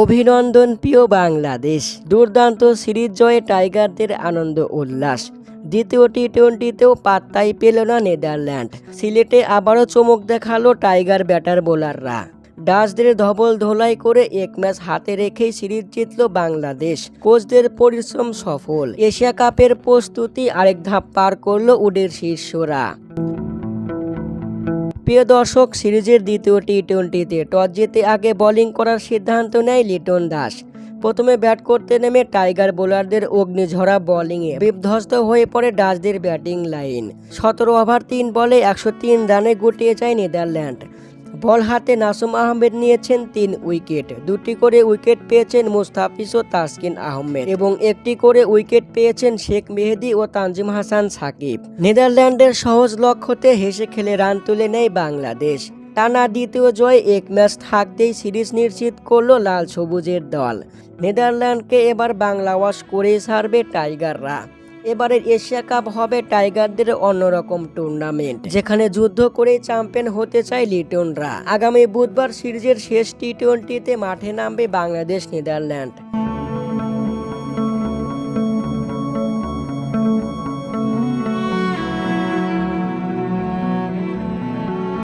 অভিনন্দন, প্রিয় বাংলাদেশ। দুর্দান্ত সিরিজ জয়ে টাইগারদের আনন্দ উল্লাস। দ্বিতীয় টি টোয়েন্টিতেও পাত্তাই পেল না নেদারল্যান্ড। সিলেটে আবারও চমক দেখাল টাইগার ব্যাটার বোলাররা। ডাচদের ধবল ধোলাই করে এক ম্যাচ হাতে রেখেই সিরিজ জিতল বাংলাদেশ। কোচদের পরিশ্রম সফল। এশিয়া কাপের প্রস্তুতি আরেক ধাপ পার করল উডের শীর্ষরা। প্রিয় দর্শক, সিরিজের দ্বিতীয় টি টোয়েন্টিতে টস জিতে আগে বোলিং করার সিদ্ধান্ত নেয় লিটন দাস। প্রথমে ব্যাট করতে নেমে টাইগার বোলারদের অগ্নিঝরা বোলিংয়ে বিধ্বস্ত হয়ে পড়ে ডাসদের ব্যাটিং লাইন। সতেরো ওভার, তিন বলে একশো তিন রানে গুটিয়ে যায় নেদারল্যান্ড। বল হাতে নাসুম আহমেদ নিয়েছেন তিন উইকেট। দুটি করে উইকেট পেয়েছেন মুস্তাফিজ ও তাসকিন আহমেদ এবং একটি করে উইকেট পেয়েছেন শেখ মেহেদি ও তানজিম হাসান সাকিব। নেদারল্যান্ডের সহজ লক্ষ্যতে হেসে খেলে রান তুলে নেয় বাংলাদেশ। টানা দ্বিতীয় জয় এক ম্যাচ থাকতেই সিরিজ নিশ্চিত করল লাল সবুজের দল। নেদারল্যান্ডকে এবার বাংলা ওয়াশ করেই ছাড়বে টাইগাররা। এবারের এশিয়া কাপ হবে টাইগারদের অন্যরকম টুর্নামেন্ট, যেখানে যুদ্ধ করে চ্যাম্পিয়ন হতে চায় লিটনরা। আগামী বুধবার সিরিজের শেষ টি টোয়েন্টিতে মাঠে নামবে বাংলাদেশ নেদারল্যান্ড